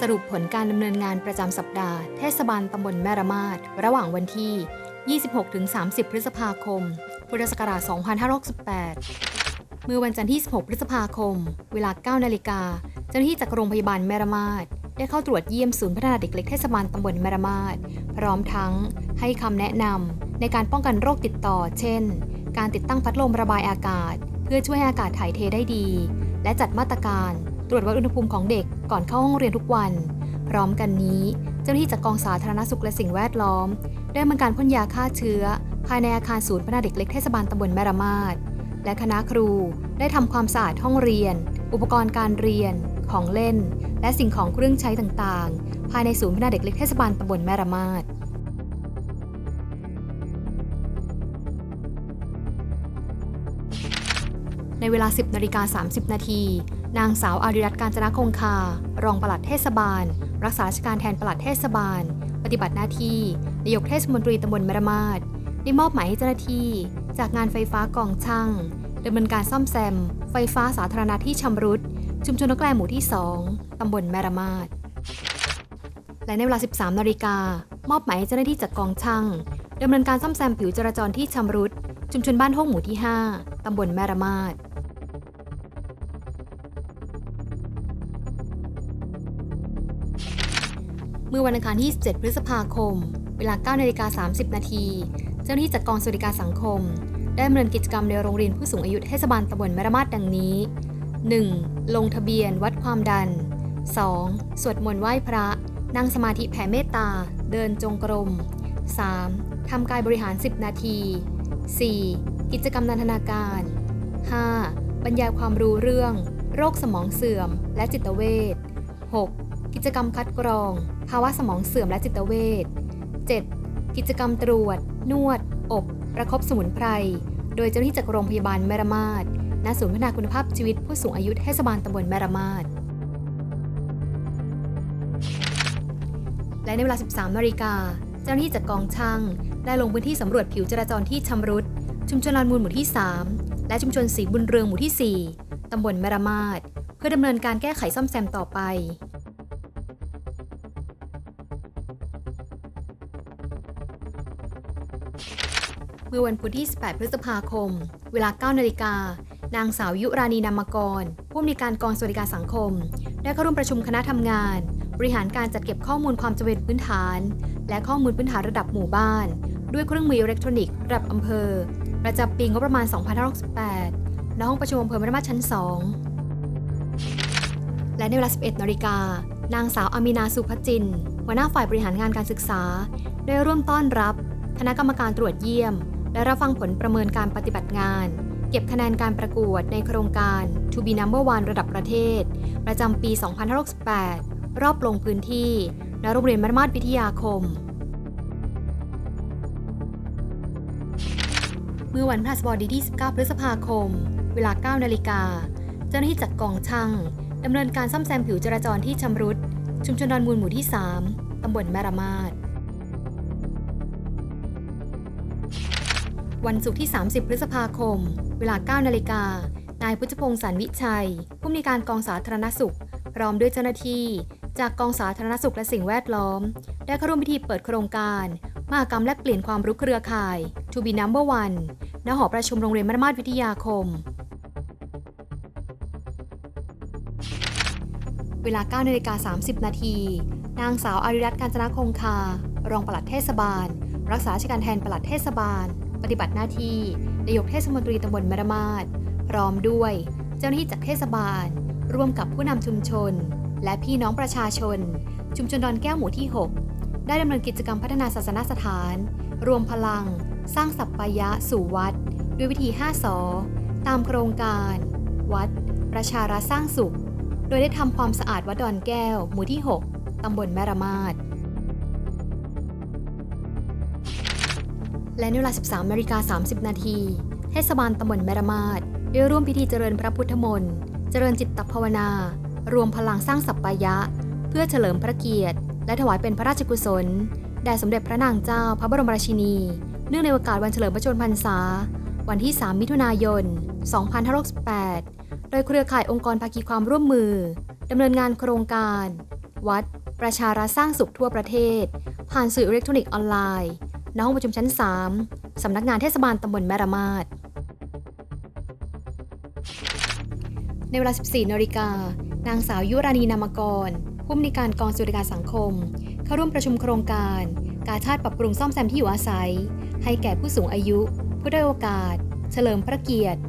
สรุปผลการดำเนินงานประจำสัปดาห์ เทศบาลตำบลแม่ระมาดระหว่างวันที่ 26-30 พฤษภาคม พุทธศักราช 2568 เมื่อวันจันทร์ที่ 16 พฤษภาคม เวลา 9 นาฬิกา เจ้าหน้าที่จากโรงพยาบาลแม่ระมาดได้เข้าตรวจเยี่ยมศูนย์พัฒนาเด็กเล็กเทศบาลตำบลแม่ระมาดพร้อมทั้งให้คำแนะนำในการป้องกันโรคติดต่อ เช่น การติดตั้งพัดลมระบายอากาศ เพื่อช่วยอากาศถ่ายเทได้ดี และจัดมาตรการ ตรวจวัดอุณหภูมิของเด็กก่อนเข้าห้องเรียนทุกวัน พร้อมกันนี้ เจ้าหน้าที่จากกองสาธารณสุขและสิ่งแวดล้อม ได้ดำเนินการพ่นยาฆ่าเชื้อ ภายในอาคารศูนย์พัฒนาเด็กเล็กเทศบาลตำบลแม่ระมาดและคณะครูได้ทำความสะอาดห้องเรียน อุปกรณ์การเรียน ของเล่น และสิ่งของเครื่องใช้ต่างๆ ภายในศูนย์พัฒนาเด็กเล็กเทศบาลตำบลแม่ระมาด ในเวลา 10นาฬิกา30 นาที นางสาวอาริรัตการจนะคงคา รองปลัดเทศบาล รักษาราชการแทนปลัดเทศบาล ปฏิบัติหน้าที่นายกเทศมนตรีตำบลแมรมาศได้มอบหมายให้เจ้าหน้าที่ จากงานไฟฟ้ากองช่างดำเนินการซ่อมแซม ไฟฟ้าสาธารณะที่ชำรุด ชุมชนนกแกลหมู่ที่ 2 ตำบลแมรมาศและในเวลา 13 นาฬิกามอบหมายให้เจ้าหน้าที่จากกองช่างดำเนินการซ่อมแซมผิวจราจรที่ชำรุด ชุมชนบ้านห้องหมู่ที่ 5 ตำบลแม่ระมาด มื่อวันอังคารที่ 7 พฤษภาคม เวลา9นาฬิกา30 นาที เจ้าหน้าที่จากกองสวัสดิการสังคม ได้ดำเนินกิจกรรมในโรงเรียนผู้สูงอายุเทศบาลตำบลแมรมาดดังนี้ 1. ลงทะเบียนวัดความดัน 2. สวดมนต์ไหว้พระ นั่งสมาธิแผ่เมตตา เดินจงกรม 3. ทำกายบริหาร 10 นาที 4. กิจกรรมนันทนาการ 5. บรรยายความรู้เรื่อง โรคสมองเสื่อม และจิตเวช 6. กิจกรรมคัดกรอง ภาวะสมองเสื่อมและจิตเวช 7. กิจกรรมตรวจ นวด อบ ประคบสมุนไพร โดยเจ้าหน้าที่จากโรงพยาบาลแมรมาศณศูนย์พัฒนาคุณภาพชีวิตผู้สูงอายุเทศบาลตำบลแมรมาศและในเวลา 13 นาฬิกา เจ้าหน้าที่จากกองช่าง ได้ลงพื้นที่สำรวจผิวจราจรที่ชำรุด ชุมชนลานมูลหมู่ที่ 3 และชุมชนสีบุญเรืองหมู่ที่ 4 ตำบลแมรมาศเพื่อดำเนินการแก้ไขซ่อมแซมต่อไป มื่อวันพุธที่ 18 พฤษภาคม เวลา 9 นาฬิกา นางสาวยุรานีนามกร ผู้อำนวยการกองสวัสดิการสังคม ได้เข้าร่วมประชุมคณะทำงาน บริหารการจัดเก็บข้อมูลความจำเป็นพื้นฐาน และข้อมูลพื้นฐานระดับหมู่บ้าน ด้วยเครื่องมืออิเล็กทรอนิกส์ระดับอำเภอ ประจำปีงบประมาณ 2568ณห้องประชุมอำเภอม่รมาชั้น 2 และในเวลา 11 นาฬิกา นางสาวอามีนาสุภจินหัวหน้าฝ่ายบริหารงานการศึกษา ได้ร่วมต้อนรับ คณะกรรมการตรวจเยี่ยม และรับฟังผลประเมินการปฏิบัติงาน เก็บคะแนนการประกวดในโครงการ To be Number One ระดับประเทศ ประจำปี 2568 รอบลงพื้นที่ณโรงเรียนมรมาศวิทยาคม เมื่อวันพฤหัสบดีที่19 พฤษภาคม เวลา 9 นาฬิกา เจ้าหน้าที่จากกองช่างดำเนินการซ่อมแซมผิวจราจรที่ชำรุด ชุมชนดอนมูลหมู่ที่ 3 ตำบลแม่ระมาด วันศุกร์ที่ 30 พฤษภาคม เวลา 9 นาฬิกา นายพุทธพงศ์สันวิชัย ผู้อำนวยการกองสาธารณสุข พร้อมด้วยเจ้าหน้าที่ จากกองสาธารณสุขและสิ่งแวดล้อม ได้เข้าร่วมพิธีเปิดโครงการมหกรรมแลกเปลี่ยนความรู้เครือข่าย To be Number One ณ หอประชุมโรงเรียนมรมาศวิทยาคม เวลา 9 นาฬิกา 30 นาที นางสาวอาริรัตน์การจนาคงคา รองปลัดเทศบาล รักษาราชการแทนปลัดเทศบาล ปฏิบัติหน้าที่นายกเทศมนตรีตำบลแมรมาศพร้อมด้วย เจ้าหน้าที่จากเทศบาล ร่วมกับผู้นำชุมชน และพี่น้องประชาชน ชุมชนดอนแก้วหมู่ที่ 6 ได้ดำเนินกิจกรรมพัฒนาศาสนสถาน รวมพลัง สร้างสัปปายะสู่วัด ด้วยวิธี 5สอตามโครงการ วัด ประชารัฐสร้างสุข โดยได้ทำความสะอาดวัดดอนแก้ว หมู่ที่ 6ตำบลแม่ระมาด และในเวลา 13นาฬิกา30 นาที เทศบาลตำบลแมรมาดได้ร่วมพิธีเจริญพระพุทธมนต์ เจริญจิตตภาวนา รวมพลังสร้างสัปปายะ เพื่อเฉลิมพระเกียรติ และถวายเป็นพระราชกุศล แด่สมเด็จพระนางเจ้าพระบรมราชินี เนื่องในโอกาสวันเฉลิมพระชนมพรรษา วันที่ 3 มิถุนายน 2568 โดยเครือข่ายองค์กรภาคีความร่วมมือดำเนินงานโครงการ วัด ประชารัฐสร้างสุขทั่วประเทศ ผ่านสื่ออิเล็กทรอนิกส์ออนไลน์ ณห้องประชุมชั้น 3 สำนักงานเทศบาลตำบลแม่ระมาด ในเวลา 14นาฬิกา นางสาวยุรานีนามกร ผู้อำนการกองสวัสดิการสังคม เข้าร่วมประชุมโครงการ การชาติปรับปรุงซ่อมแซมที่อยู่อาศัย ให้แก่ผู้สูงอายุ ผู้ได้อยโอกาส เฉลิมพระเกียรติ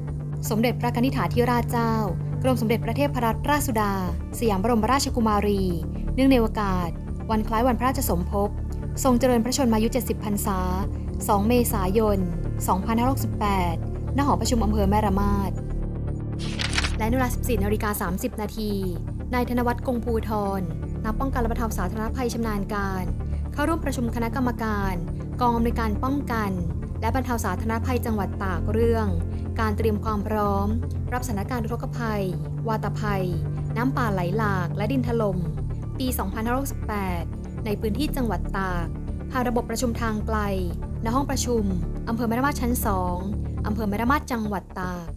สมเด็จพระกนิษฐาธิราชเจ้ากรมสมเด็จพระเทพรัตนราชสุดา สยามบรมราชกุมารี เนื่องในโอกาส วันคล้ายวันพระราชสมภพ ทรงเจริญพระชนมายุ 70 พรรษา 2 เมษายน 2568 ณ หอประชุมอำเภอแม่ระมาด และในเวลา 14นาฬิกา30 นาที นายธนวัฒน์กงภูทร นักป้องกันและบรรเทาสาธารณภัยชำนาญการ เข้าร่วมประชุมคณะกรรมการ กองอำนวยการป้องกัน และบรรเทาสาธารณภัยจังหวัดตากเรื่อง การเตรียมความพร้อม รับสถานการณ์อุทกภัย วาตภัย น้ำป่าไหลหลาก และดินถล่ม ปี 2568 ในพื้นที่จังหวัดตากผ่านระบบประชุมทางไกลณห้องประชุมอำเภอแม่ระมาดชั้น 2อำเภอแม่ระมาดจังหวัดตาก